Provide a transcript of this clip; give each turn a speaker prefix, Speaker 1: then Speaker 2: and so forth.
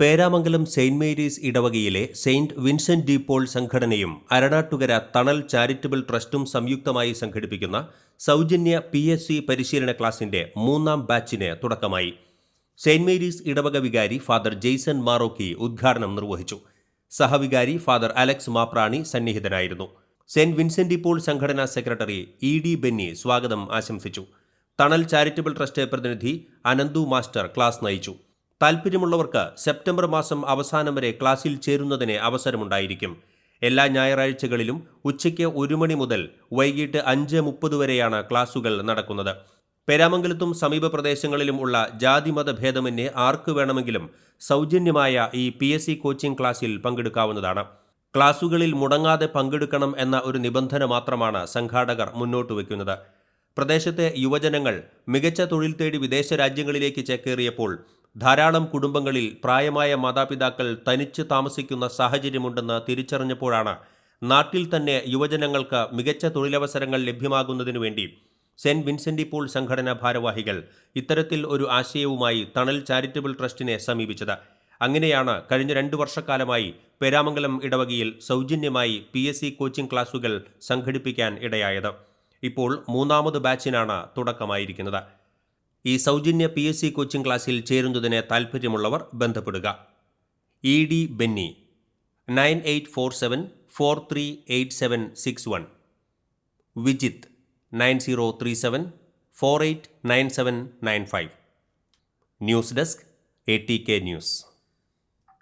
Speaker 1: Peramangalam saint Mary's ഇടവകയിലെ saint Vincent de Paul സംഘടനയും അരണാട്ടുകര തണൽ ചാരിറ്റബിൾ ട്രസ്റ്റും സംയുക്തമായി സംഘടിപ്പിക്കുന്ന സൗജന്യ പി എസ് സി പരിശീലന ക്ലാസിന്റെ മൂന്നാം ബാച്ചിന് തുടക്കമായി. സെയിന്റ് മേരീസ് ഇടവക വികാരി ഫാദർ ജെയ്സൺ മാറോക്കി ഉദ്ഘാടനം നിർവഹിച്ചു. സഹവികാരി ഫാദർ അലക്സ് മാപ്രാണി സന്നിഹിതനായിരുന്നു. സെന്റ് വിൻസെന്റ് ഡി പോൾ സംഘടനാ സെക്രട്ടറി ഇ ഡി ബെന്നി സ്വാഗതം ആശംസിച്ചു. തണൽ ചാരിറ്റബിൾ ട്രസ്റ്റ് പ്രതിനിധി അനന്തു മാസ്റ്റർ ക്ലാസ് നയിച്ചു. താൽപ്പര്യമുള്ളവർക്ക് സെപ്റ്റംബർ മാസം അവസാനം വരെ ക്ലാസ്സിൽ ചേരുന്നതിന് അവസരമുണ്ടായിരിക്കും. എല്ലാ ഞായറാഴ്ചകളിലും ഉച്ചയ്ക്ക് ഒരു മണി മുതൽ വൈകിട്ട് അഞ്ച് മുപ്പത് വരെയാണ് ക്ലാസുകൾ നടക്കുന്നത്. പേരാമംഗലത്തും സമീപ പ്രദേശങ്ങളിലും ഉള്ള ജാതിമത ഭേദമന്യേ ആർക്ക് വേണമെങ്കിലും സൗജന്യമായ ഈ പി എസ് സി കോച്ചിംഗ് ക്ലാസ്സിൽ പങ്കെടുക്കാവുന്നതാണ്. ക്ലാസുകളിൽ മുടങ്ങാതെ പങ്കെടുക്കണം എന്ന ഒരു നിബന്ധന മാത്രമാണ് സംഘാടകർ മുന്നോട്ട് വയ്ക്കുന്നത്. പ്രദേശത്തെ യുവജനങ്ങൾ മികച്ച തൊഴിൽ തേടി വിദേശ രാജ്യങ്ങളിലേക്ക് ചേക്കേറിയപ്പോൾ ധാരാളം കുടുംബങ്ങളിൽ പ്രായമായ മാതാപിതാക്കൾ തനിച്ച് താമസിക്കുന്ന സാഹചര്യമുണ്ടെന്ന് തിരിച്ചറിഞ്ഞപ്പോഴാണ് നാട്ടിൽ തന്നെ യുവജനങ്ങൾക്ക് മികച്ച തൊഴിലവസരങ്ങൾ ലഭ്യമാകുന്നതിനു വേണ്ടി സെന്റ് വിൻസെന്റ് പോൾ സംഘടനാ ഭാരവാഹികൾ ഇത്തരത്തിൽ ഒരു ആശയവുമായി തണൽ ചാരിറ്റബിൾ ട്രസ്റ്റിനെ സമീപിച്ചത്. അങ്ങനെയാണ് കഴിഞ്ഞ രണ്ടു വർഷക്കാലമായി പേരാമംഗലം ഇടവകയിൽ സൗജന്യമായി പി എസ് സി കോച്ചിംഗ് ക്ലാസുകൾ സംഘടിപ്പിക്കാൻ ഇടയായത്. ഇപ്പോൾ മൂന്നാമത് ബാച്ചിനാണ് തുടക്കമായിരിക്കുന്നത്. ഈ സൗജന്യ പി എസ് സി കോച്ചിംഗ് ക്ലാസ്സിൽ ചേരുന്നതിന് താൽപ്പര്യമുള്ളവർ ബന്ധപ്പെടുക. E D Benny nine eight four seven four three eight seven six one. Vijith nine zero three seven four eight nine seven nine five. News desk A T K news.